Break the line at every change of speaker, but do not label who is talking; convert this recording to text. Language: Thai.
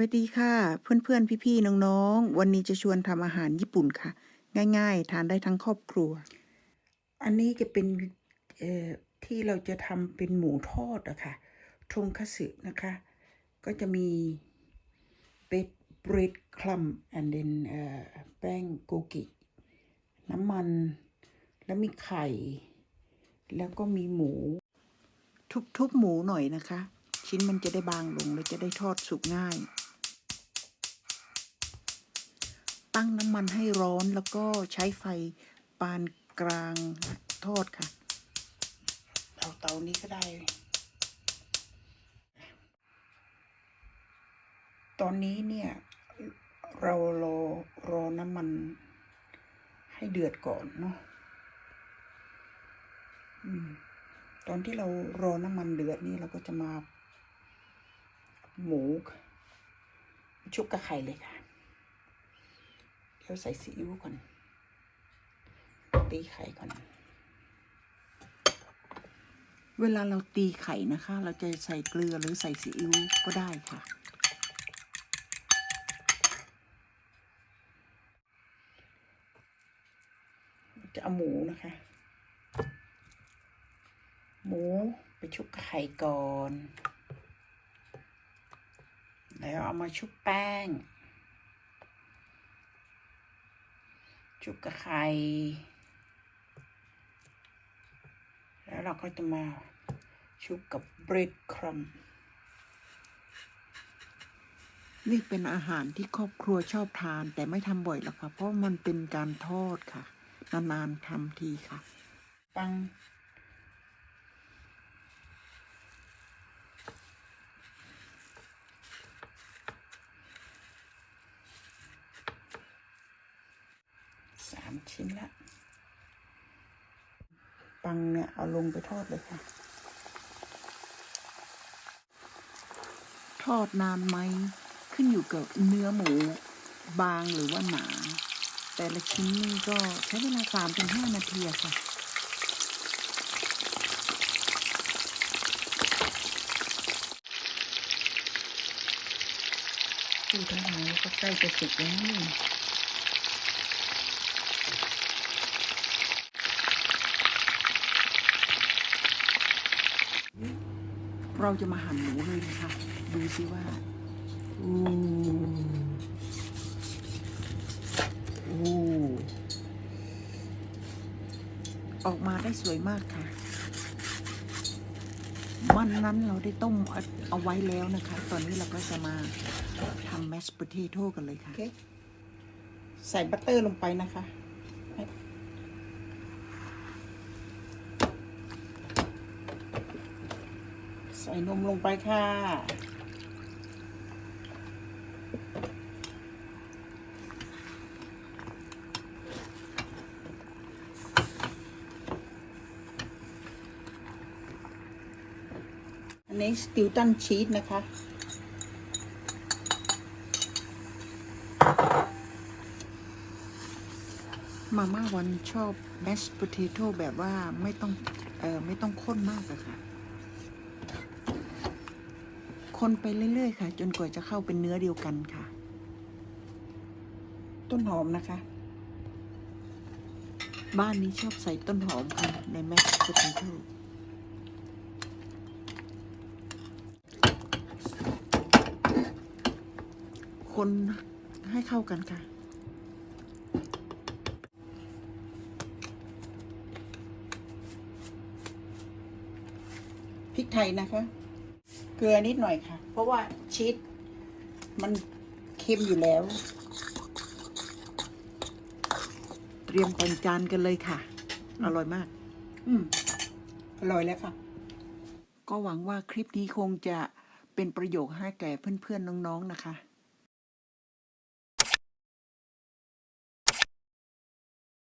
สวัสดีค่ะ เพื่อนๆ พี่ๆ น้องๆ วันนี้จะชวนทำอาหารญี่ปุ่นค่ะ ง่ายๆ ทานได้ทั้งครอบครัว อันนี้จะเป็นเอ่อที่เราจะทำเป็นหมูทอดอะค่ะทงคัตสึนะคะ ก็จะมีเบดเบรดคลัม and then เอ่อแป้งโกกิ น้ำมัน แล้วมีไข่ แล้วก็มีหมู ทุบๆ หมูหน่อยนะคะ ชิ้นมันจะได้บางลง แล้วจะได้ทอดสุกง่าย ตั้งน้ำมันให้ร้อนแล้วก็ใช้ไฟปานกลางทอดค่ะเอาเตานี้ก็ได้ ตอนนี้เนี่ย เรารอรอน้ำมันให้เดือดก่อนเนาะตอนที่เรารอน้ำมันเดือดนี่เราก็จะมาหมูชุบกับไข่เลยค่ะ ดี๋ยวใส่ซีอิ๊วก่อน ตีไข่ก่อน เวลาเราตีไข่นะคะ เราจะใส่เกลือหรือใส่ซีอิ๊วก็ได้ค่ะ จะเอาหมูนะคะ หมูไปชุบกับไข่ก่อน แล้วเอามาชุบแป้ง ชุบกับไข่แล้วเราก็จะมาชุบกับเบรดครัมนี่เป็นอาหารที่ครอบครัวชอบทาน แต่ไม่ทำบ่อยหรอกค่ะ เพราะมันเป็นการทอดค่ะ นานๆทำทีค่ะ ปังามชิ้นละปังเนี่ย เอาลงไปทอดเลยค่ะ ทอดนานไหมขึ้นอยู่กับเนื้อหมูบางหรือว่าหนา แต่ละชิ้นนี่ก็ใช้เวลาสามถึงห้านาทีค่ะดูท่างแล้วก็ใกล้จะสุกแล้วนี่ เราจะมาหั่นหมูเลยนะคะ ดูสิว่าโอู้อู้ออกมาได้สวยมากค่ะ วันนั้นเราได้ต้มเอาไว้แล้วนะคะ ตอนนี้เราก็จะมาทำแมส p o เ a โต้กันเลยค่ะ ใส่บัตเตอร์ลงไปนะคะ ส่นมลงไปค่ะ อันนี้สติลตันชีสนะคะมาม่าวันชอบแมช p o เ a โต้แบบว่าไม่ต้องเอ่อไม่ต้องข้นมากอะค่ะ คนไปเรื่อย ๆ ค่ะ จนกว่าจะเข้าเป็นเนื้อเดียวกันค่ะ ต้นหอมนะคะ บ้านนี้ชอบใส่ต้นหอมค่ะในแมช p o เ a โต้คนให้เข้ากันค่ะ พริกไทยนะคะ เกลือนิดหน่อยค่ะ เพราะว่าชีสมันเค็มอยู่แล้ว เตรียมแต่งจานกันเลยค่ะ อร่อยมาก อืมอร่อยแล้วค่ะ ก็หวังว่าคลิปนี้คงจะเป็นประโยชน์ให้แก่เพื่อนๆน้องๆนะคะ